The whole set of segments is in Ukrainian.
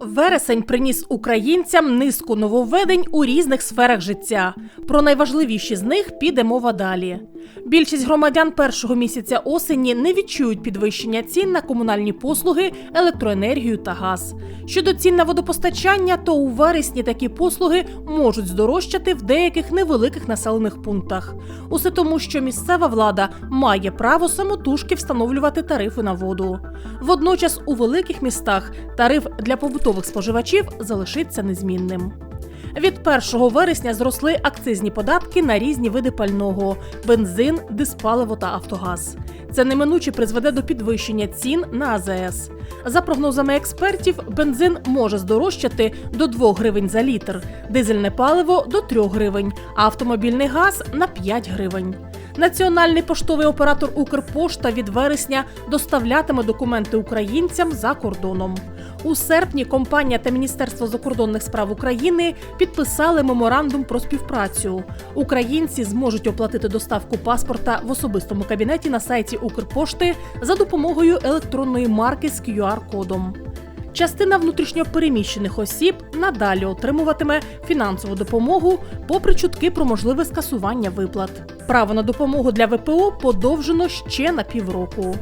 Вересень приніс українцям низку нововведень у різних сферах життя. Про найважливіші з них піде мова далі. Більшість громадян першого місяця осені не відчують підвищення цін на комунальні послуги, електроенергію та газ. Щодо цін на водопостачання, то у вересні такі послуги можуть здорожчати в деяких невеликих населених пунктах. Усе тому, що місцева влада має право самотужки встановлювати тарифи на воду. Водночас у великих містах тариф для побутових споживачів залишиться незмінним. Від 1 вересня зросли акцизні податки на різні види пального: бензин, диспаливо та автогаз. Це неминуче призведе до підвищення цін на АЗС. За прогнозами експертів, бензин може здорожчати до 2 гривень за літр, дизельне паливо до 3 гривень, а автомобільний газ на 5 гривень. Національний поштовий оператор Укрпошта від вересня доставлятиме документи українцям за кордоном. У серпні компанія та Міністерство закордонних справ України підписали меморандум про співпрацю. Українці зможуть оплатити доставку паспорта в особистому кабінеті на сайті Укрпошти за допомогою електронної марки з QR-кодом. Частина внутрішньопереміщених осіб надалі отримуватиме фінансову допомогу, попри чутки про можливе скасування виплат. Право на допомогу для ВПО подовжено ще на півроку.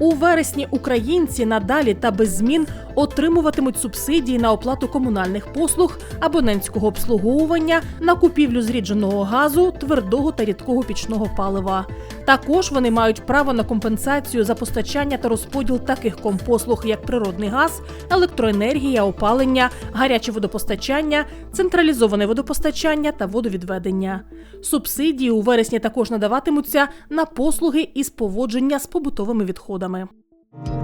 У вересні українці надалі та без змін отримуватимуть субсидії на оплату комунальних послуг, абонентського обслуговування, на купівлю зрідженого газу, твердого та рідкого пічного палива. Також вони мають право на компенсацію за постачання та розподіл таких компослуг, як природний газ, електроенергія, опалення, гаряче водопостачання, централізоване водопостачання та водовідведення. Субсидії у вересні також надаватимуться на послуги із поводження з побутовими відходами силами.